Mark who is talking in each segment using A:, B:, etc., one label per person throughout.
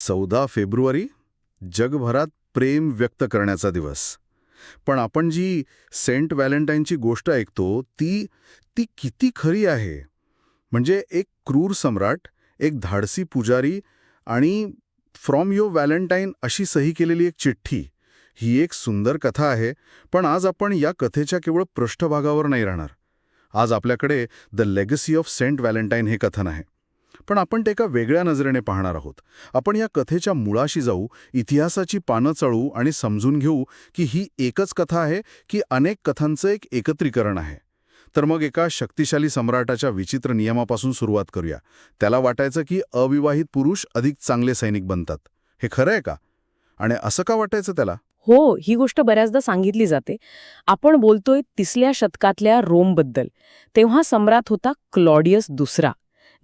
A: चौदा फेब्रुवारी जगभरात प्रेम व्यक्त करण्याचा दिवस. पण आपण जी सेंट व्हॅलेंटाईनची गोष्ट ऐकतो ती ती किती खरी आहे. म्हणजे एक क्रूर सम्राट एक धाडसी पुजारी आणि फ्रॉम यो व्हॅलेंटाईन अशी सही केलेली एक चिठ्ठी ही एक सुंदर कथा आहे पण आज आपण या कथेच्या केवळ पृष्ठभागावर नाही राहणार. आज आपल्याकडे the legacy of Saint Valentine हे कथन आहे. पण आपण ते एका वेगळ्या नजरेने पाहणार आहोत. आपण या कथेच्या मुळाशी जाऊ इतिहासाची पानं चळू आणि समजून घेऊ की ही एकच कथा आहे की अनेक कथांचं एक एकत्रीकरण आहे. तर मग एका शक्तिशाली सम्राटाच्या विचित्र नियमापासून सुरुवात करूया. त्याला वाटायचं की अविवाहित पुरुष अधिक चांगले सैनिक बनतात. हे खरं आहे का? आणि असं का वाटायचं त्याला?
B: हो ही गोष्ट बऱ्याचदा सांगितली जाते. आपण बोलतोय तिसऱ्या शतकातल्या रोमबद्दल. तेव्हा सम्राट होता क्लॉडियस दुसरा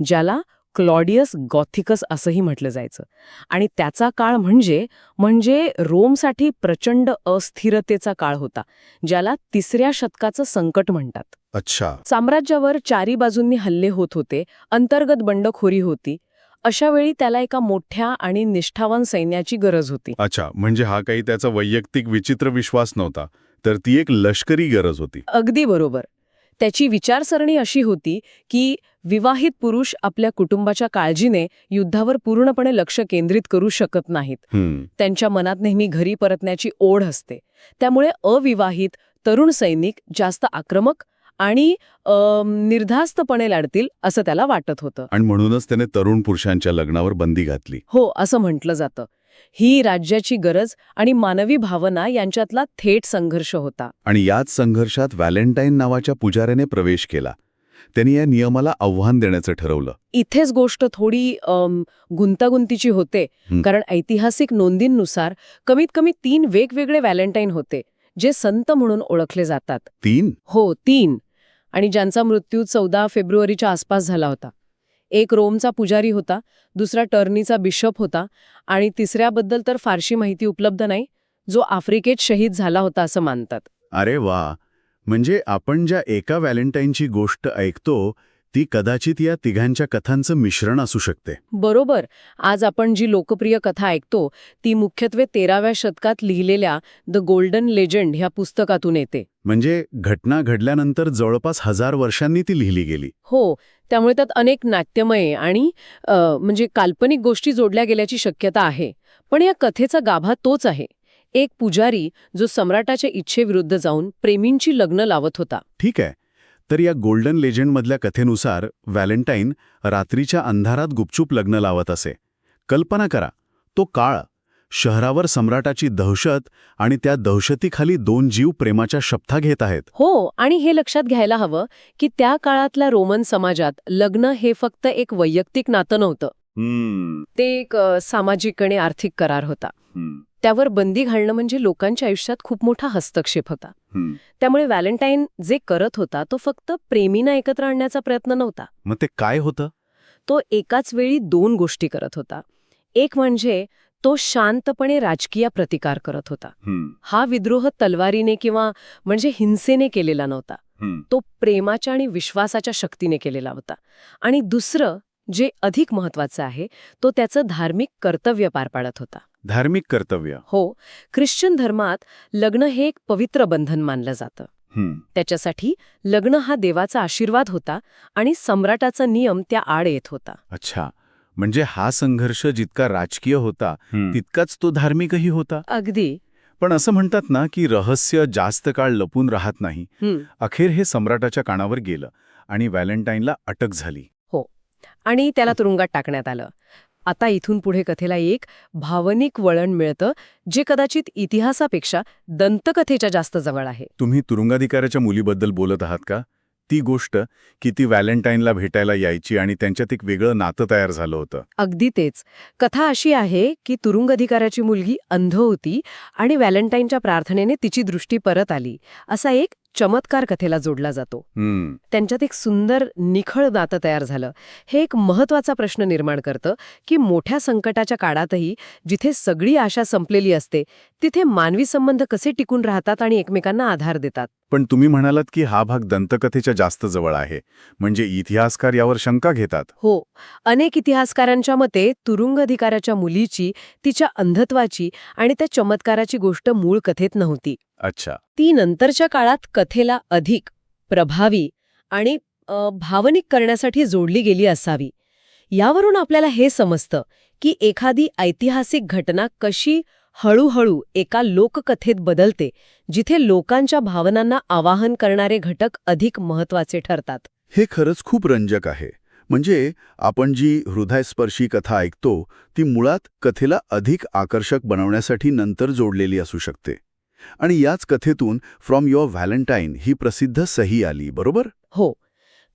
B: ज्याला क्लॉडियस गॉथिकस असंही म्हटलं जायचं. आणि त्याचा काळ म्हणजे म्हणजे रोमसाठी प्रचंड अस्थिरतेचा काळ होता ज्याला तिसऱ्या शतकाचं संकट म्हणतात.
A: अच्छा.
B: साम्राज्यावर चारी बाजूंनी हल्ले होत होते अंतर्गत बंडखोरी होती अशा वेळी त्याला एका मोठ्या आणि निष्ठावान सैन्याची गरज होती.
A: अच्छा म्हणजे हा काही त्याचा वैयक्तिक विचित्र विश्वास नव्हता तर ती एक लष्करी गरज होती.
B: अगदी बरोबर. त्याची विचारसरणी अशी होती की विवाहित पुरुष आपल्या कुटुंबाच्या काळजीने युद्धावर पूर्णपणे लक्ष केंद्रित करू शकत नाहीत. त्यांच्या मनात नेहमी घरी परतण्याची ओढ असते. त्यामुळे अविवाहित तरुण सैनिक जास्त आक्रमक आणि निर्धास्तपणे लढतील असं त्याला वाटत होतं.
A: आणि म्हणूनच त्याने तरुण पुरुषांच्या लग्नावर बंदी घातली.
B: हो असं म्हटलं जातं. ही राज्याची गरज आणि मानवी भावना यांच्यातला थेट संघर्ष होता.
A: आणि याच संघर्षात व्हॅलेंटाईन नावाच्या पुजाऱ्याने प्रवेश केला. त्यांनी या नियमाला आव्हान देण्याचं ठरवलं.
B: इथेच गोष्ट थोडी गुंतागुंतीची होते. कारण ऐतिहासिक नोंदींनुसार कमीत कमी तीन वेगवेगळे व्हॅलेंटाईन होते जे संत म्हणून ओळखले जातात.
A: तीन?
B: हो तीन. आणि ज्यांचा मृत्यू चौदा फेब्रुवारीच्या आसपास झाला होता. एक रोमचा पुजारी होता दुसरा टर्नीचा बिशप होता आणि तिसऱ्याबद्दल तर फारशी माहिती उपलब्ध नाही जो आफ्रिकेत शहीद झाला होता असं मानतात.
A: अरे वा! म्हणजे आपण ज्या एका व्हॅलेंटाईनची गोष्ट ऐकतो ती कदाचित या तिघांच्या कथांचं मिश्रण असू शकते.
B: बरोबर. आज आपण जी लोकप्रिय कथा ऐकतो ती मुख्यत्वे तेराव्या शतकात लिहिलेल्या द गोल्डन लेजंड ह्या पुस्तकातून येते.
A: म्हणजे घटना घडल्यानंतर जवळपास हजार वर्षांनी ती लिहिली गेली.
B: हो त्यामुळे त्यात अनेक नाट्यमय आणि म्हणजे काल्पनिक गोष्टी जोडल्या गेल्याची शक्यता आहे. पण या कथेचा गाभा तोच आहे. एक पुजारी जो सम्राटाच्या इच्छेविरुद्ध जाऊन प्रेमींची लग्न लावत होता.
A: ठीक आहे. तर या गोल्डन लेजंडमधल्या कथेनुसार व्हॅलेंटाईन रात्रीच्या अंधारात गुपचूप लग्न लावत असे. कल्पना करा तो काळ शहरावर सम्राटाची दहशत आणि त्या दहशतीखाली दोन जीव प्रेमाच्या शपथा घेत आहेत.
B: हो आणि हे लक्षात घ्यायला हवं की त्या काळातल्या रोमन समाजात लग्न हे फक्त एक वैयक्तिक नातं नव्हतं. ते एक सामाजिक आणि आर्थिक करार होता. त्यावर बंदी घालणं म्हणजे लोकांच्या आयुष्यात खूप मोठा हस्तक्षेप होता. त्यामुळे व्हॅलेंटाईन जे करत होता तो फक्त प्रेमींना एकत्र आणण्याचा प्रयत्न नव्हता.
A: मग ते काय होतं?
B: तो एकाच वेळी दोन गोष्टी करत होता. एक म्हणजे तो शांतपणे राजकीय प्रतिकार करत होता. हा विद्रोह तलवारीने किंवा म्हणजे हिंसेने केलेला नव्हता. तो प्रेमाच्या आणि विश्वासाच्या शक्तीने केलेला होता. आणि दुसरं जे अधिक महत्वाचं आहे तो त्याचं धार्मिक कर्तव्य पार पाडत होता.
A: धार्मिक कर्तव्य.
B: हो ख्रिश्चन धर्मात लग्न हे एक पवित्र बंधन मानलं जातं. त्याच्यासाठी लग्न हा देवाचा आशीर्वाद होता आणि सम्राटाचा नियम त्या आड येत होता.
A: अच्छा. म्हणजे हा संघर्ष जितका राजकीय होता तितकाच तो धार्मिकही होता?
B: अगदी.
A: पण असं म्हणतात ना की रहस्य जास्त काळ लपून राहत नाही.
B: हं.
A: अखेर हे सम्राटाच्या कानावर गेलं आणि व्हॅलेंटाईनला अटक झाली.
B: आणि त्याला तुरुंगात टाकण्यात आलं. आता इथून पुढे कथेला एक भावनिक वळण मिळतं जे कदाचित इतिहासापेक्षा दंतकथेच्या जास्त जवळ आहे.
A: तुम्ही तुरुंगाधिकाऱ्याच्या मुलीबद्दल बोलत आहात का? ती गोष्ट की ती व्हॅलेंटाईनला भेटायला यायची आणि त्यांच्यात एक वेगळं नातं तयार झालं होतं.
B: अगदी तेच. कथा अशी आहे की तुरुंग अधिकाऱ्याची मुलगी अंध होती आणि व्हॅलेंटाईनच्या प्रार्थनेने तिची दृष्टी परत आली. असा एक चमत्कार कथेला जोडला जातो. त्यांच्यात एक सुंदर निखळ नातं तयार झालं. हे एक महत्त्वाचा प्रश्न निर्माण करतं की मोठ्या संकटाच्या काळातही जिथे सगळी आशा संपलेली असते तिथे मानवी संबंध कसे टिकून राहतात आणि एकमेकांना आधार देतात?
C: पण तुम्ही म्हणालात की हा भाग दंतकथेच्या जास्त जवळ आहे. म्हणजे इतिहासकार यावर शंका घेतात.
B: हो. अनेक इतिहासकारांच्या मते तुरुंग अधिकाराच्या मुलीची तिच्या अंधत्वाची आणि त्या चमत्काराची गोष्ट मूळ कथेत नव्हती.
C: अच्छा.
B: ती नंतरच्या काळात कथेला अधिक प्रभावी आणि भावनिक करण्यासाठी जोडली गेली असावी. यावरून आपल्याला हे समजतं की एखादी ऐतिहासिक घटना कशी हळूहळू एका लोककथेत बदलते जिथे लोकांच्या भावनांना आवाहन करणारे घटक अधिक महत्त्वाचे ठरतात.
A: हे खरंच खूप रंजक आहे. म्हणजे आपण जी हृदयस्पर्शी कथा ऐकतो ती मुळात कथेला अधिक आकर्षक बनवण्यासाठी नंतर जोडलेली असू शकते. आणि याच कथेतून फ्रॉम युअर व्हॅलेंटाईन ही प्रसिद्ध सही आली बरोबर?
B: हो.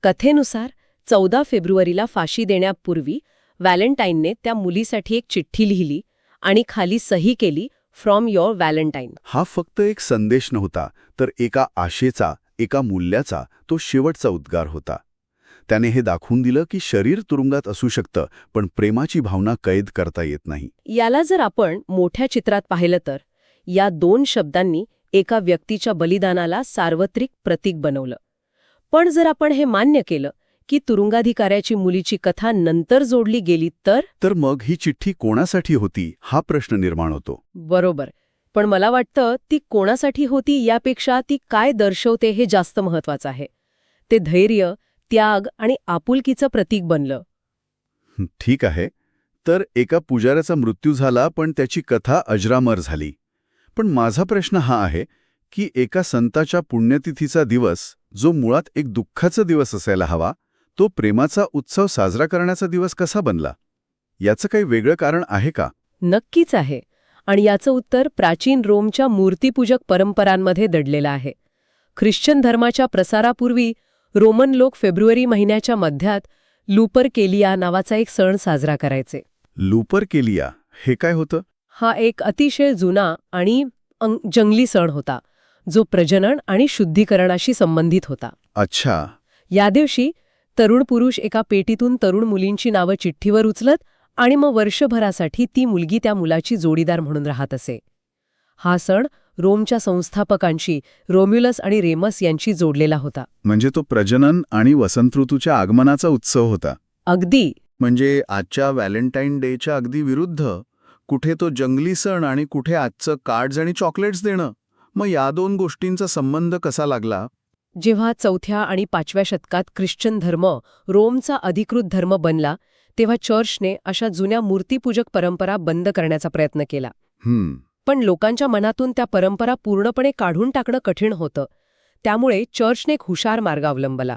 B: कथेनुसार चौदा फेब्रुवारीला फाशी देण्यापूर्वी व्हॅलेंटाईनने त्या मुलीसाठी एक चिठ्ठी लिहिली आणि खाली सही केली फ्रॉम युअर व्हॅलेंटाईन
A: हा फक्त एक संदेश नव्हता तर एका आशेचा एका मूल्याचा तो शेवटचा उद्गार होता. त्याने हे दाखवून दिलं की शरीर तुरुंगात असू शकतं पण प्रेमाची भावना कैद करता येत नाही.
B: याला जर आपण मोठ्या चित्रात पाहिलं तर या दोन शब्दांनी एका व्यक्तीच्या बलिदानाला सार्वत्रिक प्रतीक बनवलं. पण जर आपण हे मान्य केलं की तुरुंगाधिकाऱ्याची मुलीची कथा नंतर जोडली गेली तर?
A: तर मग ही चिठ्ठी कोणासाठी होती हा प्रश्न निर्माण होतो.
B: बरोबर. पण मला वाटतं ती कोणासाठी होती यापेक्षा ती काय दर्शवते हे जास्त महत्वाचं आहे. ते धैर्य त्याग आणि आपुलकीचं प्रतीक बनलं.
A: ठीक आहे. तर एका पुजाऱ्याचा मृत्यू झाला पण त्याची कथा अजरामर झाली. पण माझा प्रश्न हा आहे की एका संताच्या पुण्यतिथीचा दिवस जो मुळात एक दुःखाचा दिवस असायला हवा तो प्रेमाचा उत्सव साजरा करण्याचा दिवस कसा बनला? याचं काही वेगळं कारण आहे का?
B: नक्कीच आहे. आणि याचं उत्तर प्राचीन रोमच्या मूर्तीपूजक परंपरांमध्ये दडलेलं आहे. ख्रिश्चन धर्माच्या प्रसारापूर्वी रोमन लोक फेब्रुवारी महिन्याच्या मध्यात लुपर केलिया नावाचा एक सण साजरा करायचे.
A: लुपर केलिया हे काय होतं?
B: हा एक अतिशय जुना आणि जंगली सण होता जो प्रजनन आणि शुद्धीकरणाशी संबंधित होता.
A: अच्छा.
B: या दिवशी तरुण पुरुष एका पेटीतून तरुण मुलींची नावं चिठ्ठीवर उचलत आणि मग वर्षभरासाठी ती मुलगी त्या मुलाची जोडीदार म्हणून राहत असे. हा सण रोमच्या संस्थापकांशी रोम्युलस आणि रेमस यांची जोडलेला होता.
A: म्हणजे तो प्रजनन आणि वसंत ऋतूच्या आगमनाचा उत्सव होता.
B: अगदी.
A: म्हणजे आजच्या व्हॅलेंटाईन डेच्या अगदी विरुद्ध कुठे तो जंगली सण आणि कुठे आजचं कार्ड्स आणि चॉकलेट्स देणं मग या दोन गोष्टींचा संबंध कसा लागला?
B: जेव्हा चौथ्या आणि पाचव्या शतकात ख्रिश्चन धर्म रोमचा अधिकृत धर्म बनला तेव्हा चर्चने अशा जुन्या मूर्तीपूजक परंपरा बंद करण्याचा प्रयत्न केला.
A: हम्म.
B: पण लोकांच्या मनातून त्या परंपरा पूर्णपणे काढून टाकणं कठीण होतं. त्यामुळे चर्चने एक हुशार मार्ग अवलंबला.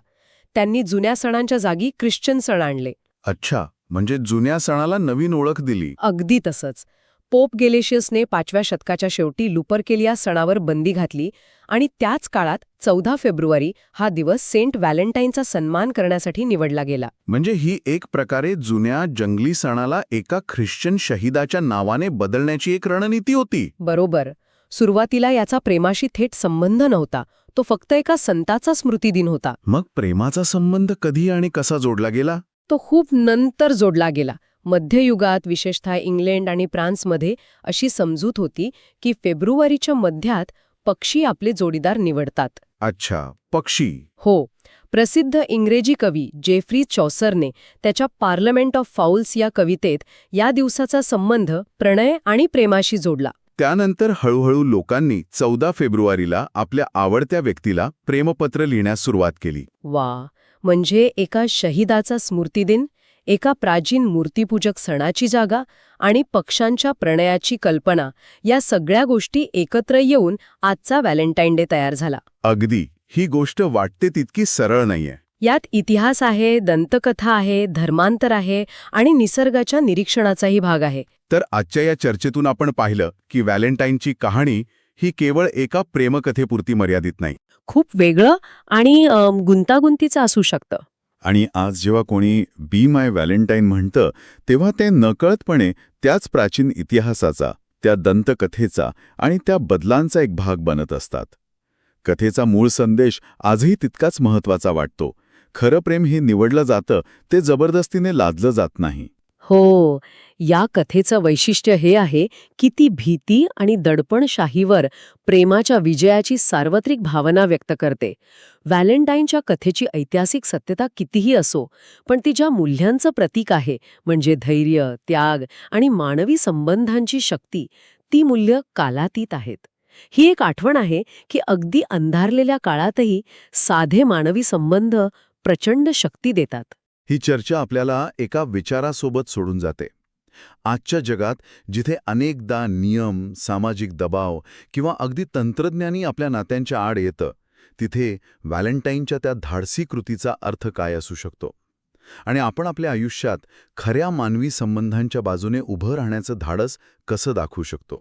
B: त्यांनी जुन्या सणांच्या जागी ख्रिश्चन सण आणले.
A: अच्छा म्हणजे जुन्या सणाला नवीन ओळख दिली.
B: अगदी तसंच. पोप गेलेशियसने पाचव्या शतकाच्या शेवटी लुपरकेलिया सणावर बंदी घातली आणि त्याच काळात चौदा फेब्रुवारी हा दिवस सेंट व्हॅलेंटाईनचा सन्मान करण्यासाठी निवडला गेला.
A: म्हणजे ही एक प्रकारे जुन्या जंगली सणाला एका ख्रिश्चन शहीदाच्या नावाने बदलण्याची एक रणनीती होती.
B: बरोबर. सुरुवातीला याचा प्रेमाशी थेट संबंध नव्हता. तो फक्त एका संताचा स्मृतिदिन होता.
A: मग प्रेमाचा संबंध कधी आणि कसा जोडला गेला?
B: तो खूप नंतर जोडला गेला. मध्ययुगात विशेषतः इंग्लंड आणि फ्रान्समध्ये अशी समजूत होती की फेब्रुवारीच्या मध्यात पक्षी आपले जोडीदार निवडतात.
A: अच्छा पक्षी.
B: हो प्रसिद्ध इंग्रजी कवी जेफ्री चॉसरने त्याच्या पार्लमेंट ऑफ फाऊल्स या कवितेत या दिवसाचा संबंध प्रणय आणि प्रेमाशी जोडला.
A: त्यानंतर हळूहळू लोकांनी चौदा फेब्रुवारीला आपल्या आवडत्या व्यक्तीला प्रेमपत्र लिहिण्यास सुरुवात केली.
B: वा म्हणजे एका शहीदाचा स्मृतिदिन एका प्राचीन मूर्तीपूजक सणाची जागा आणि पक्षांच्या प्रणयाची कल्पना या सगळ्या गोष्टी एकत्र येऊन आजचा व्हॅलेंटाईन डे तयार झाला.
A: अगदी. ही गोष्ट वाटते तितकी सरळ नाहीये.
B: यात इतिहास आहे दंतकथा आहे धर्मांतर आहे आणि निसर्गाच्या निरीक्षणाचाही भाग आहे.
A: तर आजच्या या चर्चेतून आपण पाहिलं की व्हॅलेंटाईनची कहाणी ही केवळ एका प्रेमकथेपुरती मर्यादित नाही.
B: खूप वेगळं आणि गुंतागुंतीचं असू शकतं.
A: आणि आज जेव्हा कोणी बी माय व्हॅलेंटाईन म्हणतं तेव्हा ते नकळतपणे त्याच प्राचीन इतिहासाचा त्या दंतकथेचा आणि त्या बदलांचा एक भाग बनत असतात. कथेचा मूळ संदेश आजही तितकाच महत्त्वाचा वाटतो. खरं प्रेम हे निवडलं जातं ते जबरदस्तीने लादलं जात नाही.
B: हो या कथेचं वैशिष्ट्य हे आहे की ती भीती आणि दडपणशाहीवर प्रेमाच्या विजयाची सार्वत्रिक भावना व्यक्त करते. व्हॅलेंटाईनच्या कथेची ऐतिहासिक सत्यता कितीही असो पण ती ज्या मूल्यांचं प्रतीक आहे म्हणजे धैर्य त्याग आणि मानवी संबंधांची शक्ती ती मूल्य कालातीत आहेत. ही एक आठवण आहे की अगदी अंधारलेल्या काळातही साधे मानवी संबंध प्रचंड शक्ती देतात.
A: ही चर्चा आपल्याला एका विचारासोबत सोडून जाते. आजच्या जगात जिथे अनेकदा नियम सामाजिक दबाव किंवा अगदी तंत्रज्ञानी आपल्या नात्यांच्या आड येतं तिथे व्हॅलेंटाईनच्या त्या धाडसी कृतीचा अर्थ काय असू शकतो? आणि आपण आपल्या आयुष्यात खऱ्या मानवी संबंधांच्या बाजूने उभं राहण्याचं धाडस कसं दाखवू शकतो?